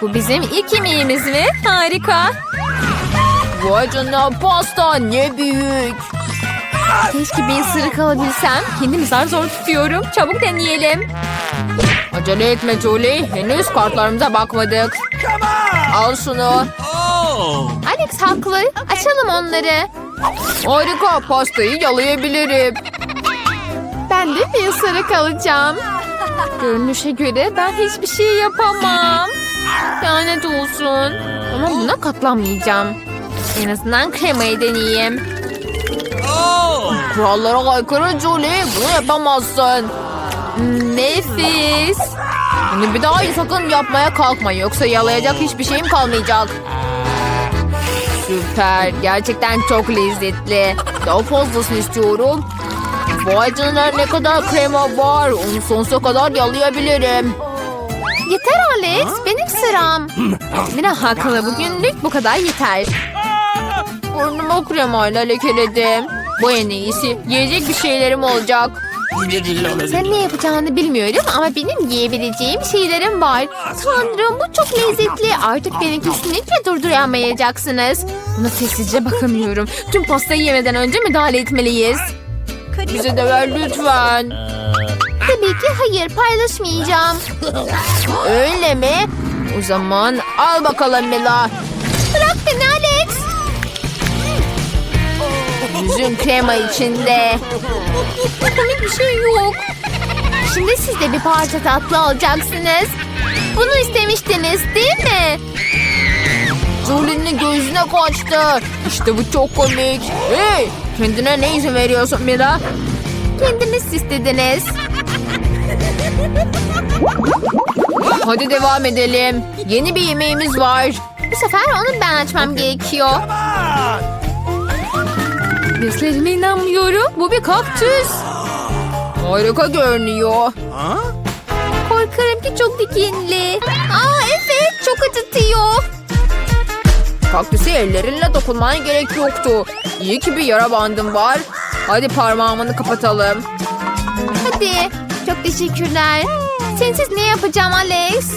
Bu bizim ilk yemeğimiz mi? Harika. Vay canına pasta ne büyük. Keşke bir ısırık alabilsem. Kendimi zar zor tutuyorum. Çabuk deneyelim. Acele etme Julie. Henüz kartlarımıza bakmadık. Al şunu. Alex haklı. Açalım onları. Harika. Pastayı yalayabilirim. Ben de bir ısırık alacağım. Görünüşe göre ben hiçbir şey yapamam. Lanet olsun. Ama buna katlanmayacağım. En azından kremayı deneyeyim. Kurallara aykırı Julie. Bunu yapamazsın. Nefis. Bunu bir daha sakın yapmaya kalkma. Yoksa yalayacak hiçbir şeyim kalmayacak. Süper. Gerçekten çok lezzetli. Daha fazlasını istiyorum. Vay canına ne kadar krema var. Onu sonsuza kadar yalayabilirim. Yeter Alex. Benim sıram. Mina haklı. Bugünlük bu kadar yeter. Burnumu kremayla lekeledim. Bu en iyisi. Yiyecek bir şeylerim olacak. Sen ne yapacağını bilmiyorum ama benim yiyebileceğim şeylerim var. Tanrım bu çok lezzetli. Artık beni kesinlikle durduramayacaksınız. Buna sessizce bakamıyorum. Tüm pastayı yemeden önce müdahale etmeliyiz. Bize de ver lütfen. Tabii ki hayır paylaşmayacağım. Öyle mi? O zaman al bakalım Mila. Bırak beni Alex. Yüzün krema içinde. Komik bir şey yok. Şimdi siz de bir parça tatlı alacaksınız. Bunu istemiştiniz değil mi? Julie'nin gözüne kaçtı. İşte bu çok komik. Hey, kendine ne izin veriyorsun Mila? Kendiniz istediniz. Hadi devam edelim. Yeni bir yemeğimiz var. Bu sefer onu ben açmam gerekiyor. Gözlerime inanmıyorum. Bu bir kaktüs. Harika görünüyor. Korkarım ki çok dikenli. Aa evet çok acıtıyor. Kaktüse ellerinle dokunmana gerek yoktu. İyi ki bir yara bandım var. Hadi parmağımını kapatalım. Hadi. Çok teşekkürler. Sensiz ne yapacağım Alex?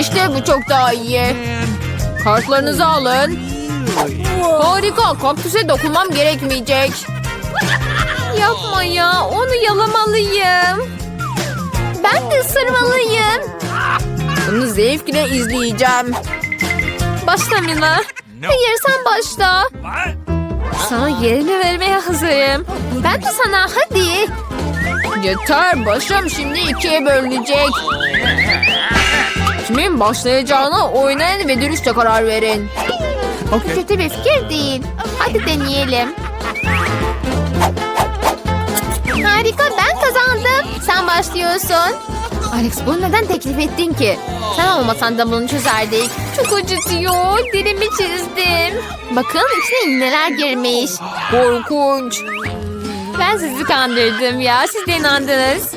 İşte bu çok daha iyi. Kartlarınızı alın. Harika. Kaktüse dokunmam gerekmeyecek. Yapma ya. Onu yalamalıyım. Ben de ısırmalıyım. Bunu zevkle izleyeceğim. Başla Mina. Hayır sen başla. Sana yerini vermeye hazırım. Ben de sana hadi. Yeter başım şimdi ikiye bölünecek. Kimin başlayacağına oynayın ve dürüstçe karar verin. O kötü bir fikir değil. Hadi deneyelim. Harika ben kazandım. Sen başlıyorsun. Alex bunu neden teklif ettin ki? Sen olmasan da bunu çözerdik. Çok acıtıyor. Dilimi çizdim. Bakın içine iğneler girmiş. Korkunç. Ben sizi kandırdım ya. Siz de inandınız.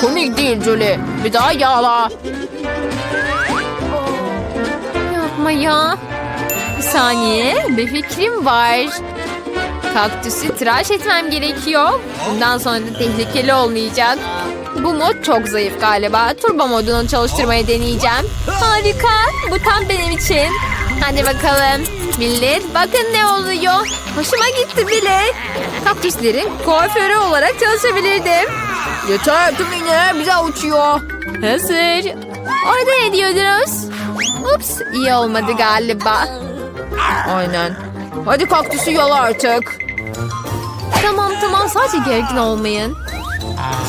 Komik değil Julie. Bir daha yağla. Yapma ya. Bir saniye. Bir fikrim var. Kaktüsü tıraş etmem gerekiyor. Bundan sonra da tehlikeli olmayacak. Bu mod çok zayıf galiba. Turbo modunu çalıştırmayı deneyeceğim. Harika. Bu tam benim için. Hadi bakalım. Millet bakın ne oluyor. Hoşuma gitti bile. Kaktüslerin kuaförü olarak çalışabilirdim. Yeter tüm iğneler bize uçuyor. Hazır. Orada ne diyordunuz? Ups iyi olmadı galiba. Aynen. Hadi kaktüsü yala artık. Tamam tamam sadece gergin olmayın.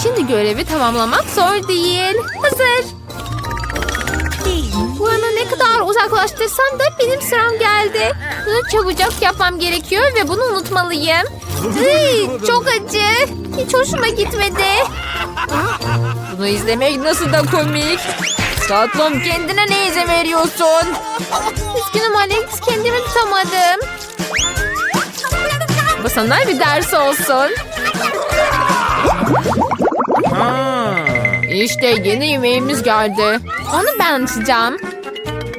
Şimdi görevi tamamlamak zor değil. Hazır. Ne kadar uzaklaştırsam da benim sıram geldi. Bunu çabucak yapmam gerekiyor ve bunu unutmalıyım. Iy, çok acı. Hiç hoşuma gitmedi. Bunu izlemek nasıl da komik. Tatlım kendine ne izin veriyorsun? Üzgünüm Alex kendimi tutamadım. Bu sana bir ders olsun. İşte yeni yemeğimiz geldi. Onu ben açacağım.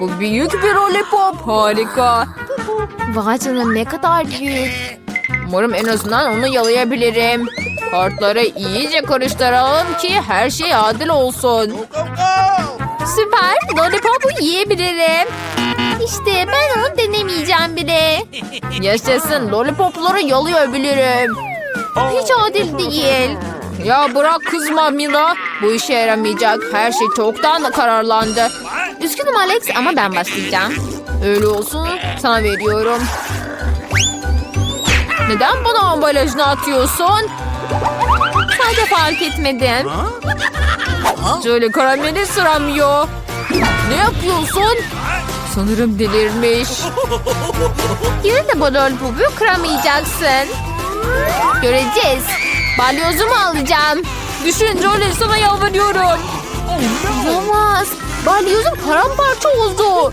Bu büyük bir lollipop. Harika. Vay canına ne kadar büyük. Umarım en azından onu yalayabilirim. Kartları iyice karıştıralım ki her şey adil olsun. Süper. Lollipop'u yiyebilirim. İşte ben onu denemeyeceğim bile. Yaşasın. Lollipopları yalayabilirim. Hiç adil değil. Ya bırak kızma Mila. Bu işe yaramayacak. Her şey çoktan da kararlandı. Üzgünüm Alex ama ben başlayacağım. Öyle olsun. Sana veriyorum. Neden bana ambalajını atıyorsun? Sadece fark etmedim. Şöyle karameli sıramıyor. Ne yapıyorsun? Sanırım delirmiş. Yine de bu lollipopu kıramayacaksın. Göreceğiz. Balyozumu alacağım. Düşün Jolie sana yalvarıyorum. Olamaz. Balyozum paramparça oldu.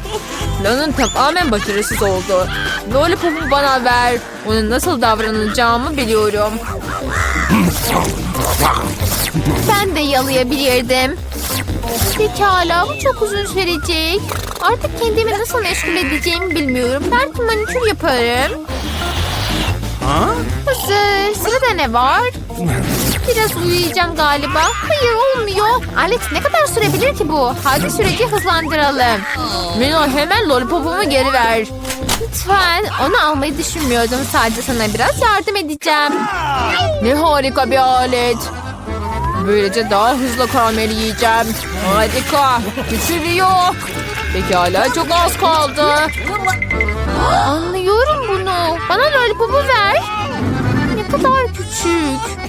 Planın tamamen başarısız oldu. Lollipop'u bana ver. Onun nasıl davranacağımı biliyorum. Ben de yalayabilirdim. Pekala bu çok uzun sürecek. Artık kendimi nasıl meşgul edeceğimi bilmiyorum. Belki manikür yaparım. Hazır. Sırada ne var? Biraz uyuyacağım galiba. Hayır olmuyor. Alex ne kadar sürebilir ki bu? Hadi süreci hızlandıralım. Mino hemen lollipopumu geri ver. Lütfen. Onu almayı düşünmüyordum. Sadece sana biraz yardım edeceğim. Ne harika bir alet. Böylece daha hızlı karamel yiyeceğim. Harika. Küçülüyor. Pekala çok az kaldı. Anlıyorum bunu. Bana lollipopu ver. Ne kadar küçük.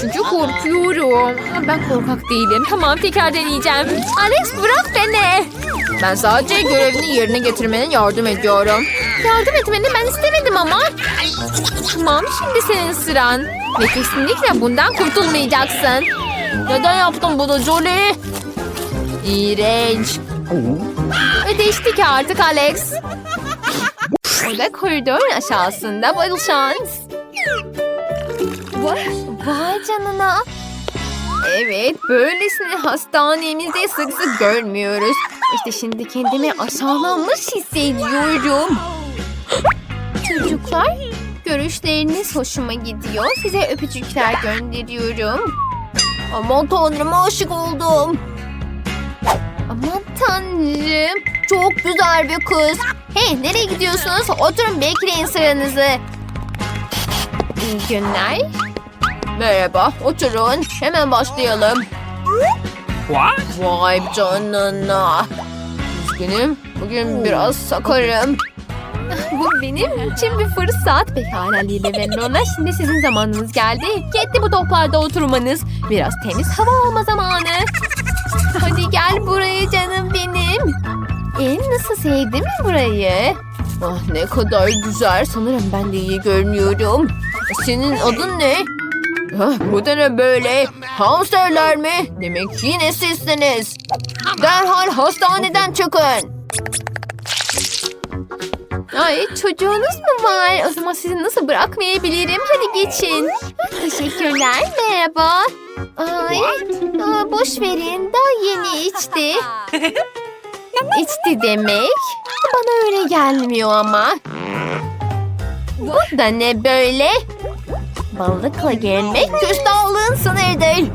Çünkü korkuyorum. Ben korkak değilim. Tamam tekrar deneyeceğim. Alex bırak beni. Ben sadece görevini yerine getirmene yardım ediyorum. Yardım etmeni ben istemedim ama. Tamam şimdi senin sıran. Ve kesinlikle bundan kurtulmayacaksın. Neden yaptın bunu Jolie? İğrenç. Ödeştik artık Alex. Orada koridorun aşağısında bol şans. Vay canına. Evet, böylesini hastanemizde sık sık görmüyoruz. İşte şimdi kendimi aşağılanmış hissediyorum. Çocuklar, görüşleriniz hoşuma gidiyor. Size öpücükler gönderiyorum. Aman tanrım aşık oldum. Aman tanrım. Çok güzel bir kız. Hey nereye gidiyorsunuz? Oturun bekleyin sıranızı. İyi günler. Merhaba oturun. Hemen başlayalım. What? Vay canına. Üzgünüm. Bugün biraz sakarım. Bu benim için bir fırsat. Pekala Lili ve Lola. Şimdi sizin zamanınız geldi. Yetti bu toplarda oturmanız. Biraz temiz hava alma zamanı. Hadi gel buraya canım benim. En nasıl sevdin mi burayı? Ah ne kadar güzel. Sanırım ben de iyi görünüyorum. Senin adın ne? Ah, bu da ne böyle? Hamsterler mi? Demek yine sizsiniz. Derhal hastaneden çıkın. Ay çocuğunuz mu var? O zaman sizi nasıl bırakmayabilirim? Hadi geçin. Teşekkürler. Merhaba. Ay, aa, boş verin. Daha yeni içti. İçti demek. Bana öyle gelmiyor ama. Bu da ne böyle? Balıkla gelmek küstahlığın sınırdır.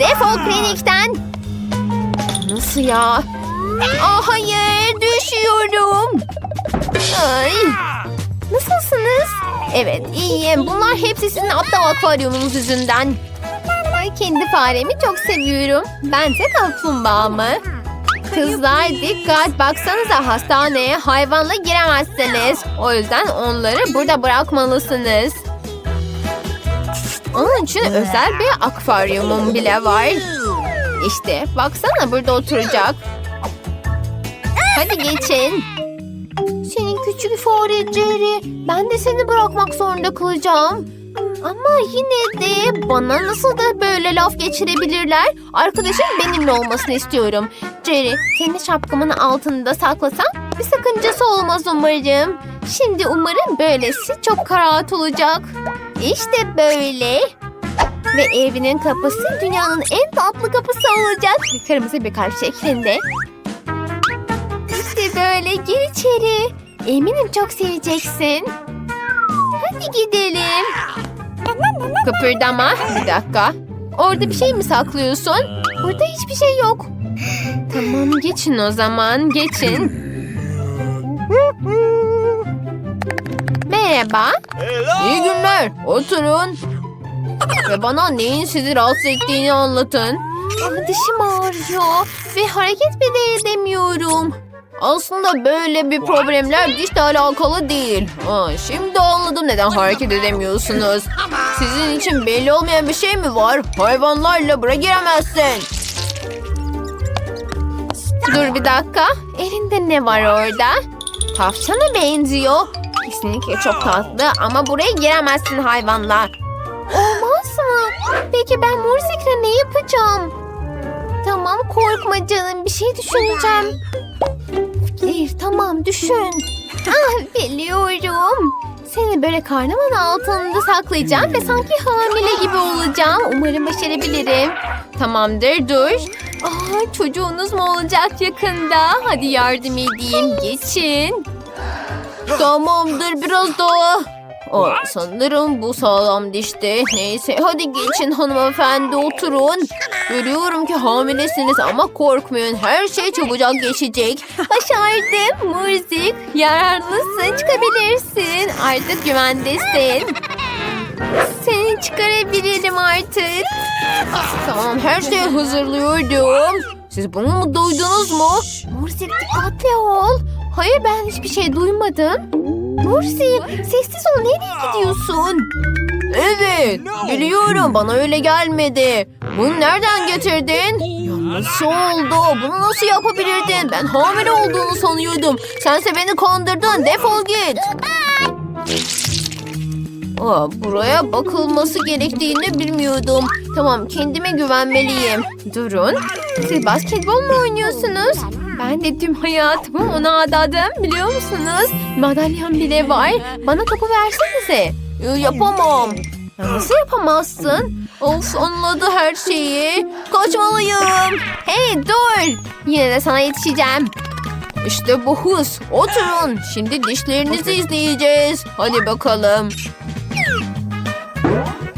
Defol klinikten. Nasıl ya? Ah hayır düşüyorum. Ay. Nasılsınız? Evet iyiyim. Bunlar hepsi sizin aptal akvaryumunuz yüzünden. Ay kendi faremi çok seviyorum. Bense kaplumbağamı. Kızlar dikkat baksanıza hastaneye hayvanla giremezsiniz. O yüzden onları burada bırakmalısınız. Onun için özel bir akvaryumum bile var. İşte baksana burada oturacak. Hadi geçin. Senin küçük fare Jerry. Ben de seni bırakmak zorunda kalacağım. Ama yine de bana nasıl da böyle laf geçirebilirler? Arkadaşım benimle olmasını istiyorum. Jerry, seni şapkamın altında saklasam bir sakıncası olmaz umarım. Şimdi umarım böylesi çok rahat olacak. İşte böyle. Ve evinin kapısı dünyanın en tatlı kapısı olacak. Kırmızı bir kalp şeklinde. İşte böyle gir içeri. Eminim çok seveceksin. Hadi gidelim. Kıpırdama. Bir dakika. Orada bir şey mi saklıyorsun? Burada hiçbir şey yok. Tamam geçin o zaman. Geçin. Merhaba. İyi günler. Oturun. Ve bana neyin sizi rahatsız ettiğini anlatın. Ama dişim ağrıyor ve hareket bile edemiyorum. Aslında böyle bir problemler dişle alakalı değil. Aa, şimdi anladım neden hareket edemiyorsunuz. Sizin için belli olmayan bir şey mi var? Hayvanlarla buraya giremezsin. Dur bir dakika. Elinde ne var orada? Tavşana benziyor. Kesinlikle çok tatlı ama buraya giremezsin hayvanla. Olmaz mı? Peki ben Mursik'le ne yapacağım? Tamam korkma canım bir şey düşüneceğim. Fikir tamam düşün. Ah biliyorum. Seni böyle karnımın altında saklayacağım ve sanki hamile gibi olacağım. Umarım başarabilirim. Tamamdır dur. Aa, çocuğunuz mu olacak yakında? Hadi yardım edeyim. Geçin. Tamamdır biraz daha. Aa, sanırım bu sağlam dişti. Neyse hadi geçin hanımefendi oturun. Görüyorum ki hamilesiniz ama korkmayın. Her şey çabucak geçecek. Başardım Murzik. Yararlısın çıkabilirsin. Artık güvendesin. Seni çıkarabilirim artık. Tamam her şeyi hazırlıyorum. Siz bunu mu duydunuz mu? Murzik dikkatli ol. Hayır ben hiçbir şey duymadım. Mursi sessiz ol nereye gidiyorsun? Evet biliyorum bana öyle gelmedi. Bunu nereden getirdin? Nasıl oldu? Bunu nasıl yapabilirdin? Ben hamile olduğunu sanıyordum. Sense beni kandırdın. Defol git. Aa, buraya bakılması gerektiğini bilmiyordum. Tamam kendime güvenmeliyim. Durun. Siz basketbol mu oynuyorsunuz? Ben de tüm hayatımı ona adadım biliyor musunuz? Madalyam bile var. Bana topu versenize. Ee, Yapamam. Ya Nasıl yapamazsın? Of anladı her şeyi. Kaçmalıyım. Hey dur. Yine de sana yetişeceğim. İşte bu hız. Oturun. Şimdi dişlerinizi izleyeceğiz. Hadi bakalım.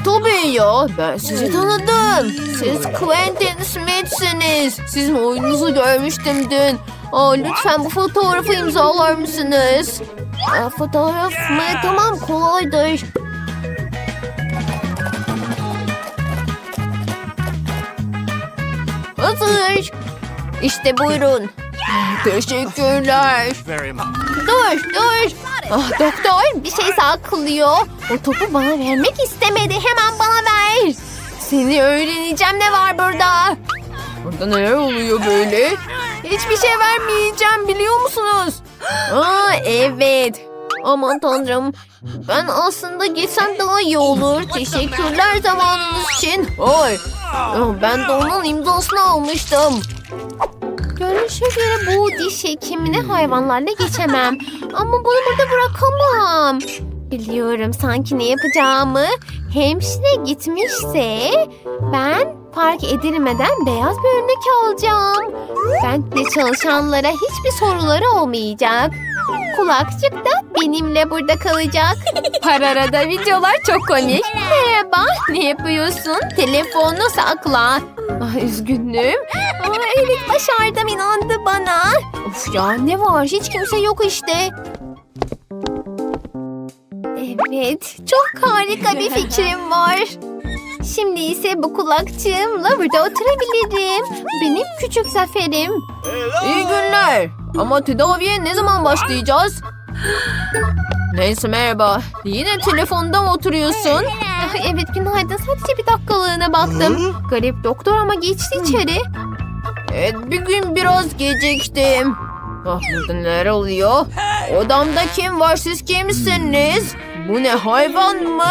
Tabii ya. Ben sizi tanıdım. Siz Quentin Smith'siniz. Sizin oyununuzu görmüştüm dün. Aa, lütfen bu fotoğrafı imzalar mısınız? Aa, fotoğraf mı? Tamam kolaydır. Hazır. İşte buyurun. Teşekkürler. Dur dur. Ah doktor bir şey saklıyor. O topu bana vermek istemedi. Hemen bana ver. Seni öğreneceğim ne var burada. Burada neler oluyor böyle? Hiçbir şey vermeyeceğim biliyor musunuz? Aa evet. Aman tanrım. Ben aslında gitsem daha iyi olur. Teşekkürler zamanınız için. Oy. Ben de onun imzasını almıştım. Görünüşe göre bu diş hekimine hayvanlarla geçemem. Ama bunu burada bırakamam. Biliyorum sanki ne yapacağımı. Hemşire gitmişse ben park edilmeden beyaz bir önlük alacağım. Bende çalışanlara hiçbir soruları olmayacak. Kulakçık da benimle burada kalacak. Pararada videolar çok komik. Merhaba, ne yapıyorsun? Telefonu sakla. Ah, üzgünüm. Aa, evet başardım inandı bana. Of ya ne var hiç kimse yok işte. Evet çok harika bir fikrim var. Şimdi ise bu kulakçığımla burada oturabilirim. Benim küçük zaferim. İyi günler. Ama tedaviye ne zaman başlayacağız? Neyse merhaba. Yine telefonda mı oturuyorsun? Ah, Evet günaydın sadece bir dakikalığına baktım. Garip doktor ama geçti içeri. Evet bir gün biraz geciktim. Ah burada neler oluyor? Odamda kim var siz kimsiniz? Bu ne hayvan mı?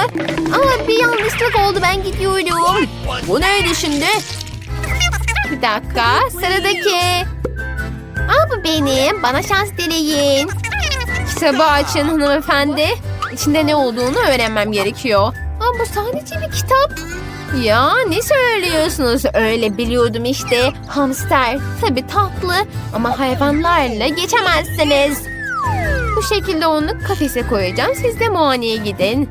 Aa, bir yanlışlık oldu ben gidiyorum. Bu neydi şimdi? Bir dakika sıradaki. Aa bu benim bana şans dileyin. Kitabı açın hanımefendi. İçinde ne olduğunu öğrenmem gerekiyor. Aa bu sadece bir kitap. Ya ne söylüyorsunuz? Öyle biliyordum işte. Hamster tabii tatlı ama hayvanlarla geçemezsiniz. Bu şekilde onu kafese koyacağım. Siz de muayeneye gidin.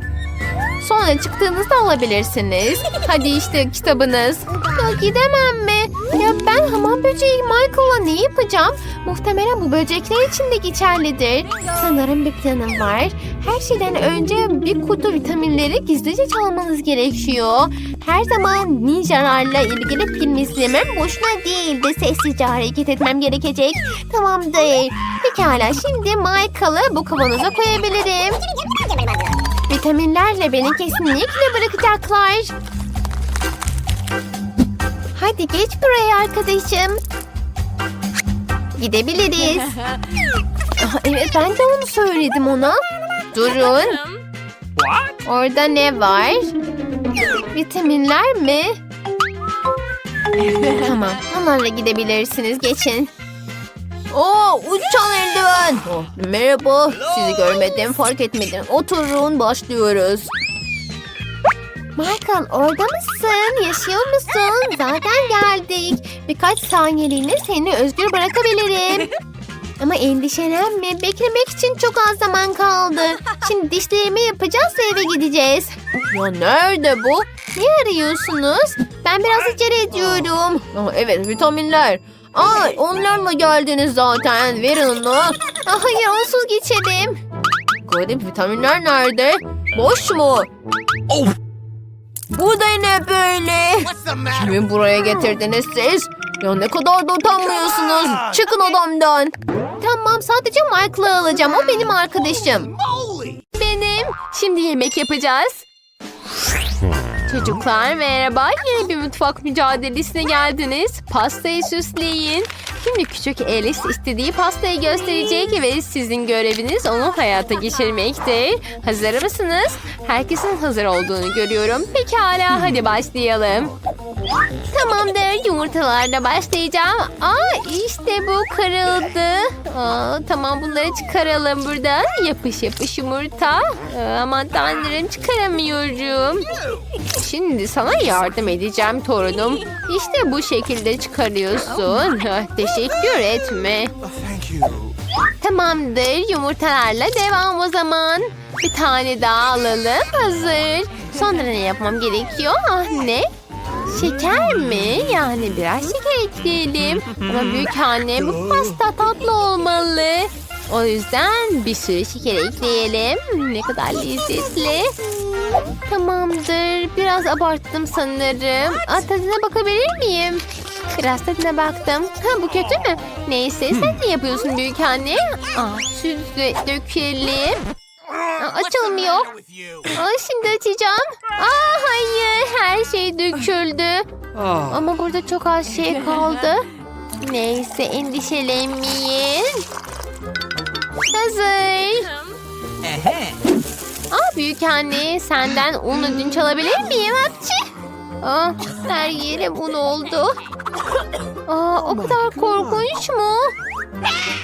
Sonra çıktığınızda alabilirsiniz. Hadi işte kitabınız. Ya gidemem mi? Ya ben hamam böceği Michael'la ne yapacağım? Muhtemelen bu böcekler için de geçerlidir. Sanırım bir planım var. Her şeyden önce bir kutu vitaminleri gizlice çalmanız gerekiyor. Her zaman ninjalarla ilgili film izlemem boşuna değil de sessizce hareket etmem gerekecek. Tamamdır. Pekala şimdi Michael'ı bu kavanoza koyabilirim. Vitaminlerle beni kesinlikle bırakacaklar. Hadi geç buraya arkadaşım. Gidebiliriz. Ah, evet ben de onu söyledim ona. Durun. Orada ne var? Vitaminler mi? tamam onlarla gidebilirsiniz geçin. Oo uçan eldiven. Oh, merhaba. Sizi görmedim fark etmedim. Oturun başlıyoruz. Michael orada mısın? Yaşıyor musun? Zaten geldik. Birkaç saniyeliğine seni özgür bırakabilirim. Ama endişelenme. Beklemek için çok az zaman kaldı. Şimdi dişlerimi yapacağız ve eve gideceğiz. Ya nerede bu? Ne arıyorsunuz? Ben biraz acele ediyorum. Aa, evet vitaminler. Aa onlarla geldiniz zaten. Verin onu. Ah, hayır onsuz geçelim. Garip vitaminler nerede? Boş mu? Oh, Bu da ne böyle? Kimi buraya getirdiniz siz? Ya ne kadar da utanmıyorsunuz. Çıkın odamdan. Tamam sadece Michael'ı alacağım. O benim arkadaşım. Moly! Benim. Şimdi yemek yapacağız. Çocuklar merhaba. Yeni bir mutfak mücadelesine geldiniz. Pastayı süsleyin. Şimdi küçük Alice istediği pastayı gösterecek ve sizin göreviniz onu hayata geçirmektir. Hazır mısınız? Herkesin hazır olduğunu görüyorum. Pekala hadi başlayalım. Tamamdır yumurtalarla başlayacağım. Aa işte bu kırıldı. Aa, tamam bunları çıkaralım buradan. Yapış yapış yumurta. Aa, aman tanrım çıkaramıyorum. Şimdi sana yardım edeceğim torunum. İşte bu şekilde çıkarıyorsun. Teşekkür etme. Thank you. Tamamdır yumurtalarla devam o zaman. Bir tane daha alalım. Hazır. Sonra ne yapmam gerekiyor? Ah ne? Şeker mi? Yani biraz şeker ekleyelim. Ama büyük anne bu pasta tatlı olmalı. O yüzden bir sürü şeker ekleyelim. Ne kadar lezzetli. Tamamdır. Biraz abarttım sanırım. Aa, tadına bakabilir miyim? Biraz tadına baktım. Ha bu kötü mü? Neyse sen ne yapıyorsun büyük anne? Aa, süt dö- dökelim. Aa, açılmıyor. Aa, şimdi açacağım. Aa hayır her şey döküldü. Oh. Ama burada çok az şey kaldı. Neyse endişelenmeyin. Hazır. Aa büyük anne senden un ödünç alabilir miyim hapçı? Aa her yerim un oldu. Aa o kadar korkunç mu?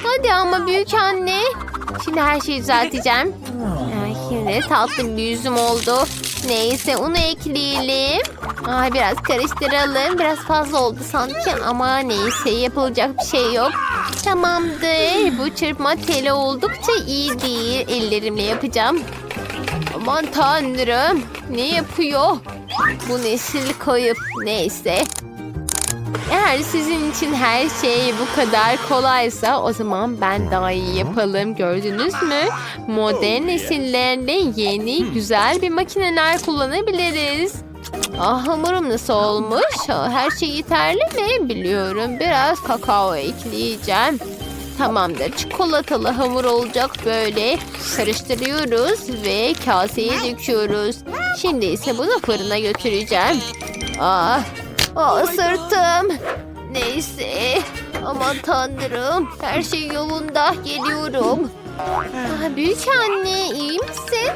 Hadi ama büyük anne. Şimdi her şeyi düzelteceğim. Aa, şimdi tatlı bir yüzüm oldu. Neyse unu ekleyelim. Ay biraz karıştıralım. Biraz fazla oldu sanki ama neyse yapılacak bir şey yok. Tamamdır. Bu çırpma teli oldukça iyi değil. Ellerimle yapacağım. Aman tanrım. Ne yapıyor? Bu nesil kayıp. Neyse. Eğer sizin için her şey bu kadar kolaysa o zaman ben daha iyi yapalım. Gördünüz mü? Modern nesillerle yeni güzel bir makineler kullanabiliriz. Ah hamurum nasıl olmuş? Her şey yeterli mi? Biliyorum. Biraz kakao ekleyeceğim. Tamamdır. Çikolatalı hamur olacak böyle. Karıştırıyoruz ve kaseye döküyoruz. Şimdi ise bunu fırına götüreceğim. Ah, ah sırtım. Neyse. Aman tanrım. Her şey yolunda. Geliyorum. Ah, büyük anne iyi misin?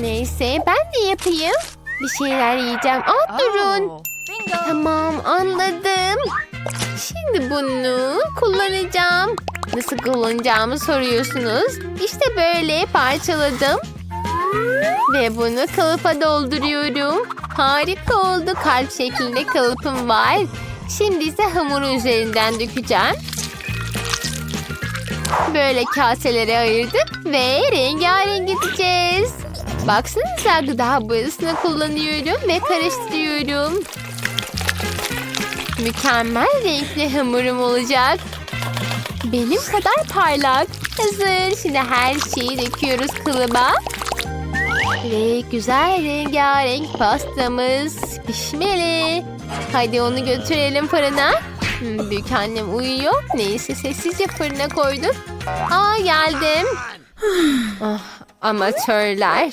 Neyse ben de yapayım. Bir şeyler yiyeceğim. Aa durun. Tamam anladım. Şimdi bunu kullanacağım. Nasıl kullanacağımı soruyorsunuz. İşte böyle parçaladım. Ve bunu kalıpa dolduruyorum. Harika oldu. Kalp şeklinde kalıpım var. Şimdi ise hamuru üzerinden dökeceğim. Böyle kaselere ayırdık ve rengarenk edeceğiz. Baksanıza gıda boyasını kullanıyorum ve karıştırıyorum. Mükemmel renkli hamurum olacak. Benim kadar parlak. Hazır. Şimdi her şeyi döküyoruz kılıba. Ve güzel rengarenk pastamız pişmeli. Hadi onu götürelim fırına. Hmm, büyük annem uyuyor. Neyse sessizce fırına koyduk. Aa geldim. Ah, amatörler.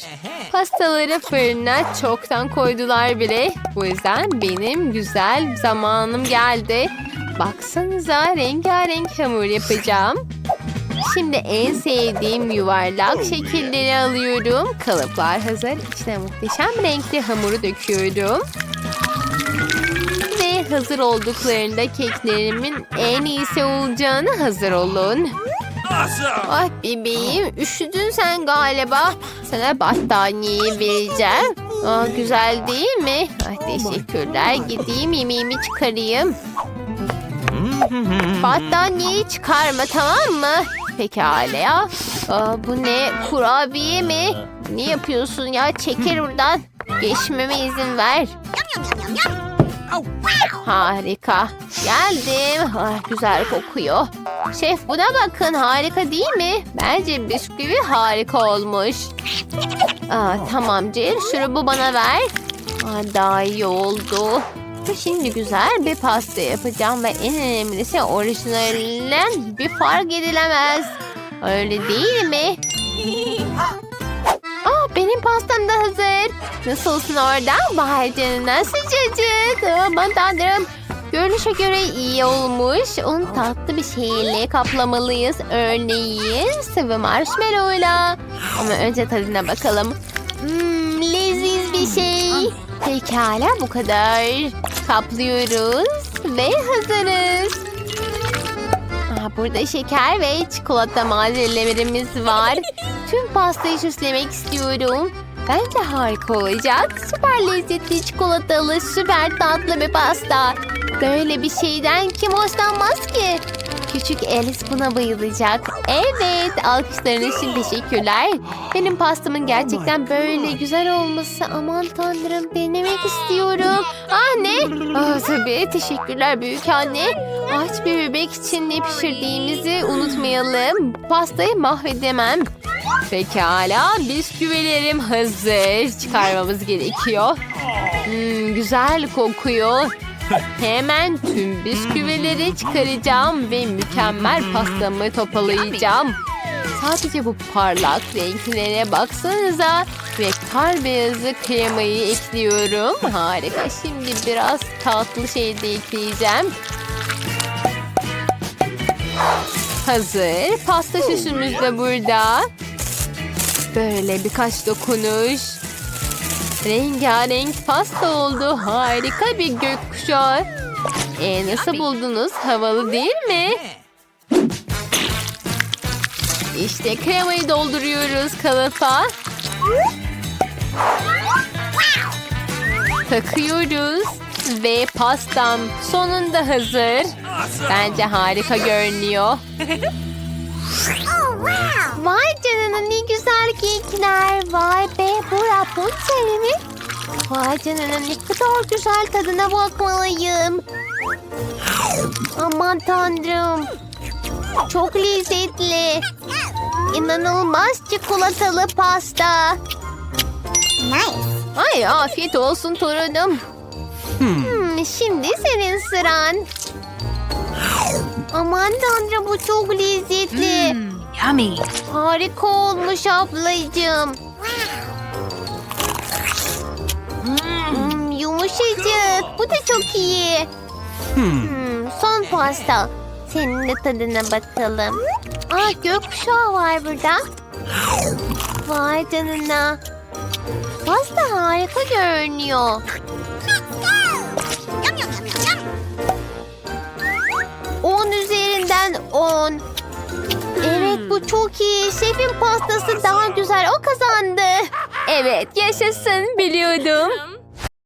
Pastaları fırına çoktan koydular bile. Bu yüzden benim güzel zamanım geldi. Baksanıza rengarenk hamur yapacağım. Şimdi en sevdiğim yuvarlak şekilleri alıyorum. Kalıplar hazır. İçine muhteşem renkli hamuru döküyorum. Ve hazır olduklarında keklerimin en iyisi olacağını hazır olun. Ay bebeğim üşüdün sen galiba. Sana battaniyeyi vereceğim. Aa, güzel değil mi? Ay teşekkürler. Gideyim yemeğimi çıkarayım. Battaniyeyi çıkarma tamam mı? Pekala ya. Aa, bu ne? Kurabiye mi? Ne yapıyorsun ya? Çekil buradan. Geçmeme izin ver. Harika. Geldim. Ah, güzel kokuyor. Şef buna bakın harika değil mi? Bence bisküvi harika olmuş. Aa, tamam Jill şurubu bana ver. Aa, daha iyi oldu. Şimdi güzel bir pasta yapacağım ve en önemlisi orijinalinden bir fark edilemez. Öyle değil mi? Aa, benim pastam da hazır. Nasılsın orada? Vay canına sıcacık. Aman tanrım. Görünüşe göre iyi olmuş. Onu tatlı bir şeyle kaplamalıyız. Örneğin sıvı marshmallow'la. Ama önce tadına bakalım. Hmm. Pekala bu kadar. Kaplıyoruz ve hazırız. Aa, burada şeker ve çikolata malzemelerimiz var. Tüm pastayı süslemek istiyorum. Bence harika olacak. Süper lezzetli çikolatalı, süper tatlı bir pasta. Böyle bir şeyden kim hoşlanmaz ki? Küçük Alice buna bayılacak. Evet, alkışlarınız için teşekkürler. Benim pastamın gerçekten böyle güzel olması aman tanrım denemek istiyorum. Ah ne? Ah tabii teşekkürler büyük anne. Aç bir bebek için ne pişirdiğimizi unutmayalım. Pastayı mahvedemem. Pekala bisküvilerim hazır. Çıkarmamız gerekiyor. Hmm, güzel kokuyor. Hemen tüm bisküvileri çıkaracağım ve mükemmel pastamı toparlayacağım. Sadece bu parlak renklere baksanıza ve kar beyazı kremayı ekliyorum. Harika. Şimdi biraz tatlı şey de ekleyeceğim. Hazır. Pasta süsümüz de burada. Böyle birkaç dokunuş. Rengarenk pasta oldu. Harika bir gökkuşağı. E nasıl buldunuz? Havalı değil mi? İşte kremayı dolduruyoruz kalıpa. Takıyoruz. Ve pastam sonunda hazır. Bence harika görünüyor. Vay canına ne güzel kekler. Vay be bu Rapunzel mi? Vay canına ne kadar güzel tadına bakmalıyım. Aman tanrım. Çok lezzetli. İnanılmaz çikolatalı pasta. Ay afiyet olsun torunum. Hmm, şimdi senin sıran. Aman tanrım bu çok lezzetli. Yummy. Harika olmuş ablacığım. Yumuşacık. Bu da çok iyi. Hmm, son pasta. Senin de tadına bakalım. Aa gökkuşağı var burada. Vay canına. Pasta harika görünüyor. On üzerinden on. Evet bu çok iyi. Şefin pastası daha güzel. O kazandı. Evet yaşasın biliyordum.